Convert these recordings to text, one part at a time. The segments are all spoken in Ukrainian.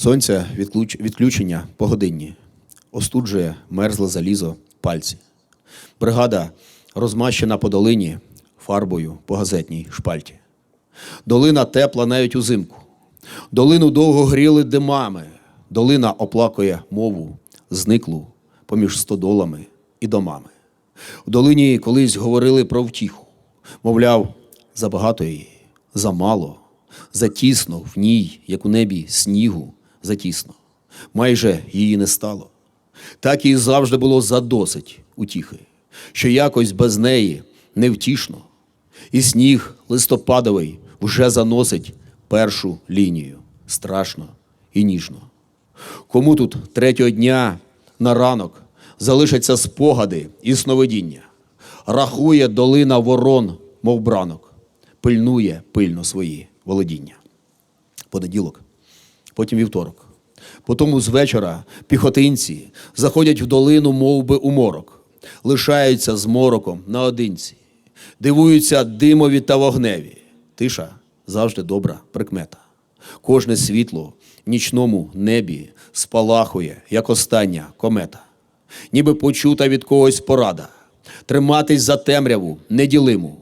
Сонця відключ- відключення погодинні. Остуджує мерзле залізо пальці. Бригада розмащена по долині фарбою по газетній шпальті. Долина тепла навіть узимку. Долину довго гріли димами. Долина оплакує мову, зниклу поміж стодолами і домами. В долині колись говорили про втіху. Мовляв, забагато її, замало, затісно в ній, як у небі снігу, затісно. Майже її не стало. Так і завжди було задосить утіхи, що якось без неї невтішно. І сніг листопадовий вже заносить першу лінію страшно і ніжно. Кому тут третього дня на ранок залишаться спогади і сновидіння, рахує долина ворон, мов бранок, пильнує пильно свої володіння. Понеділок, потім вівторок. Потому з вечора піхотинці заходять в долину, мов би, у морок, лишаються з мороком наодинці, дивуються димові та вогневі. Тиша завжди добра прикмета. Кожне світло в нічному небі спалахує, як остання комета, ніби почута від когось порада, триматись за темряву неділиму,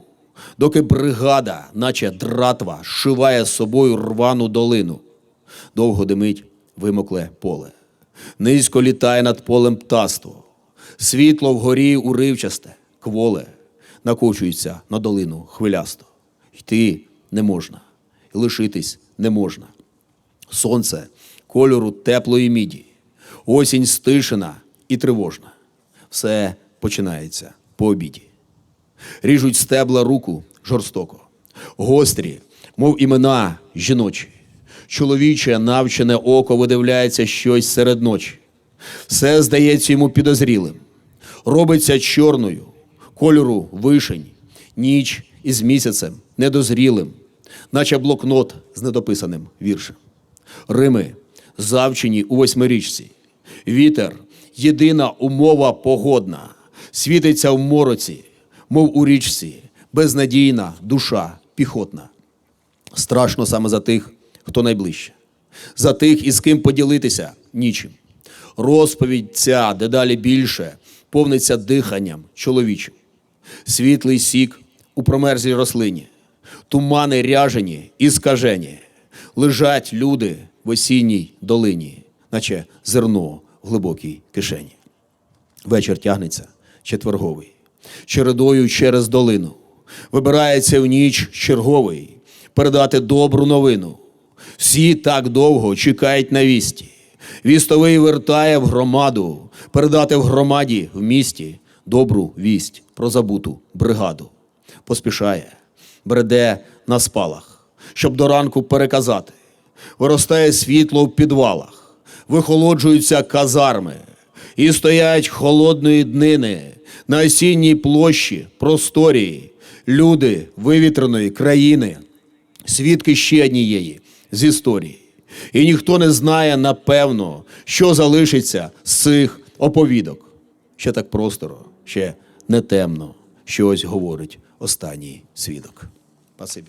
доки бригада, наче дратва, шиває з собою рвану долину. Довго димить вимокле поле. Низько літає над полем птаство. Світло вгорі уривчасте, кволе, накочується на долину хвилясто. Йти не можна, лишитись не можна. Сонце кольору теплої міді, осінь стишена і тривожна. Все починається по обіді. Ріжуть стебла руку жорстоко, гострі, мов імена жіночі. Чоловіче навчене око видивляється щось серед ночі. Все здається йому підозрілим. Робиться чорною, кольору вишень, ніч із місяцем недозрілим, наче блокнот з недописаним віршем. Рими завчені у восьмирічці. Вітер єдина умова погодна, світиться в мороці, мов у річці, безнадійна душа піхотна. Страшно саме за тих, хто найближче, за тих, із ким поділитися нічим. Розповідь ця дедалі більше повниться диханням чоловічим. Світлий сік у промерзлій рослині, тумани ряжені і скажені, лежать люди в осінній долині, наче зерно в глибокій кишені. Вечір тягнеться четверговий, чередою через долину. Вибирається в ніч черговий передати добру новину. Всі так довго чекають на вісті. Вістовий вертає в громаду, передати в громаді в місті добру вість про забуту бригаду. Поспішає, бреде на спалах, щоб до ранку переказати. Виростає світло в підвалах, вихолоджуються казарми, і стоять холодної днини на осінній площі просторії, люди вивітреної країни, свідки ще однієї з історії. І ніхто не знає напевно, що залишиться з цих оповідок. Ще так просторо, ще не темно, щось говорить останній свідок. Спасибі.